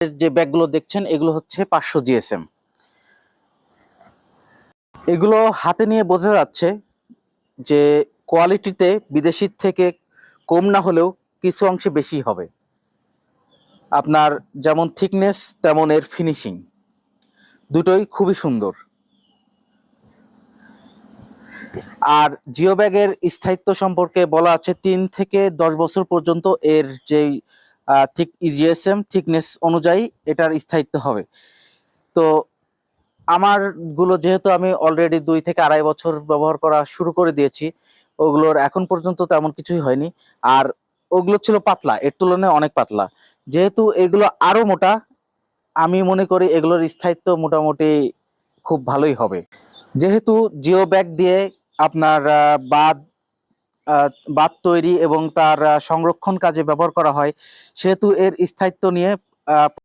যে ব্যাগগুলো দেখছেন, এগুলো হচ্ছে পাঁচশো জিএসএম। এগুলো হাতে নিয়ে বোঝা যাচ্ছে যে কোয়ালিটিতে বিদেশির থেকে কম না হলেও কিছু অংশে বেশি হবে। আপনার যেমন থিকনেস, তেমন এর ফিনিশিং। দুটোই খুবই সুন্দর। আর জিও ব্যাগের স্থায়িত্ব সম্পর্কে বলা আছে, তিন থেকে দশ বছর পর্যন্ত এর যেই ঠিক ইজিএসএম থিকনেস অনুযায়ী এটার স্থায়িত্ব হবে। তো আমারগুলো যেহেতু আমি অলরেডি দুই থেকে আড়াই বছর ব্যবহার করা শুরু করে দিয়েছি ওগুলোর এখন পর্যন্ত তেমন কিছুই হয়নি। আর ওগুলো ছিল পাতলা এর তুলনায় অনেক পাতলা। যেহেতু এগুলো আরও মোটা আমি মনে করি এগুলোর স্থায়িত্ব মোটামুটি খুব ভালোই হবে। যেহেতু জিও ব্যাগ দিয়ে আপনার আহ, বাঁধ তৈরি এবং তার সংরক্ষণ কাজে ব্যবহার করা হয় সেহেতু এর স্থায়িত্ব নিয়ে